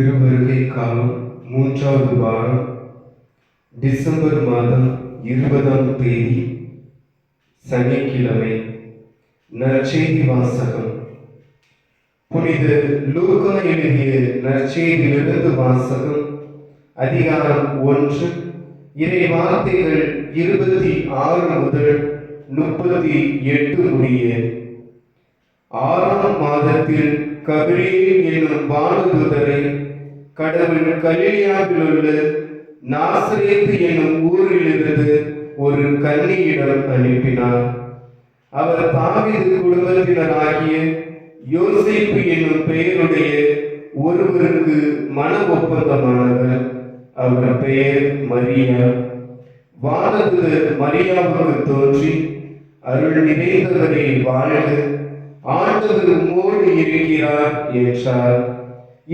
திருவருகை காலம் மூன்றாவது வாரம் டிசம்பர் மாதம் இருபதாம் தேதி சனிக்கிழமை. நற்செய்தி வாசகம். புனித லூகா எழுதிய நற்செய்தியிலிருந்து வாசகம் அதிகாரம் ஒன்று. இறை வார்த்தைகள் இருபத்தி ஆறு முதல் முப்பத்தி எட்டு முடிய. ஆறாம் மாதத்தில் கபிரியேல் என்னும் பானுதூதரை கடவுள் கலிலியாவில் உள்ள நாசரேத்து என்னும் ஊரிலிருந்து ஒரு கன்னியிடம் அனுப்பினார். அவர் தாவிது குடும்பத்தினராகிய யோசிப்பு என்னும் பெயருடைய ஒருவருக்கு மன ஒப்பந்தமானவர். அவர் பெயர் மரியா. வானது மரியாவுக்கு தோன்றி அருள் நிறைந்தவரை வாழ்க. ஆண்டவர் இருக்கிறார் என்றார்.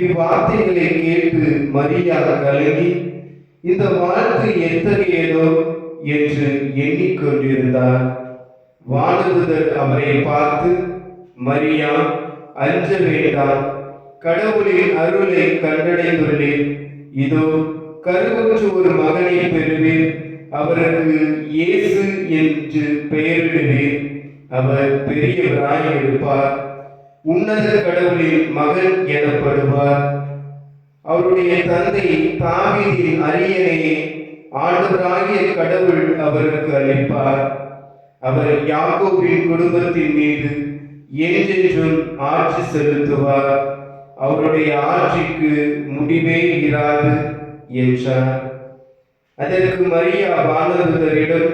இவ்வார்த்தைகளை கேட்டு மரியா கலங்கி இந்த வாழ்த்து எத்தகையதோ என்று எண்ணிக்கொண்டிருந்தார் வானதுதர் அவரை பார்த்து மரியா அஞ்ச வேண்டாம். கடவுளின் அருளை கண்டடைந்துள்ளேன். இதோ கருவுற்று ஒரு மகனை பெறுவேன். அவருக்கு இயேசு என்று பெயரிடுவேன். அவர் பெரியவராய் இருப்பார். உன்னத கடவுளின் மகன் எனப்படுவார். அவருடைய தந்தை தாவீதின் அரியணையை ஆண்டவராகிய கடவுள் அவருக்கு அளிப்பார். அவர் யாக்கோபின் குடும்பத்தின் மீது என்றென்றும் ஆட்சி செலுத்துவார். அவருடைய ஆட்சிக்கு முடிவே இராது என்றார். அதற்கு மரியா வானதுதரிடம்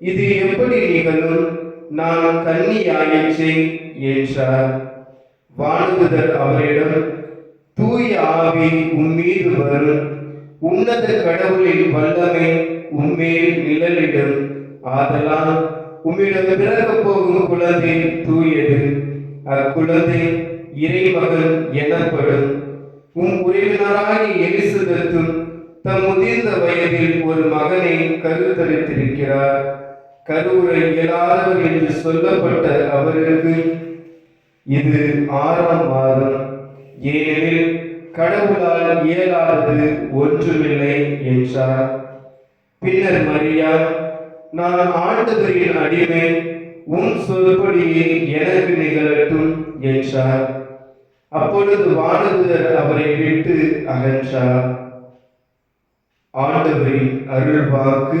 இது எப்படி நிகழும்? நான் கன்னியாயிற்றே என்றார். வானதுதர் அவரிடம் தூய ஆவி உம்மீது வரும். உன்னத கடவுளின் வல்லமை உண்மையில் நிழலிடும். ஆதலால் உம்மிடம் பிறக்க போகும் குழந்தை தூயது. அக்குழந்தை இறைமகன் எனப்படும். உம் உறவினராகிய எலிசபெத்தும் தம் முதிர்ந்த வயதில் ஒரு மகனை கருத்தரித்திருக்கிறார். கருவுரை இயலாதவர் என்று சொல்லப்பட்ட அவருக்கு இது ஆறாம் மாதம் ஏனெனில் கடவுளால் இயலாதது ஒன்றுமில்லை என்றார். பின்னர் மரியா நான் ஆண்டவரின் அடிமை உன் சொல்படியே எனக்கு நிகழட்டும் என்றார். அப்பொழுது வானதுதர் அவரை விட்டு அகன்றார். ஆண்டவரின் அருள்வாக்கு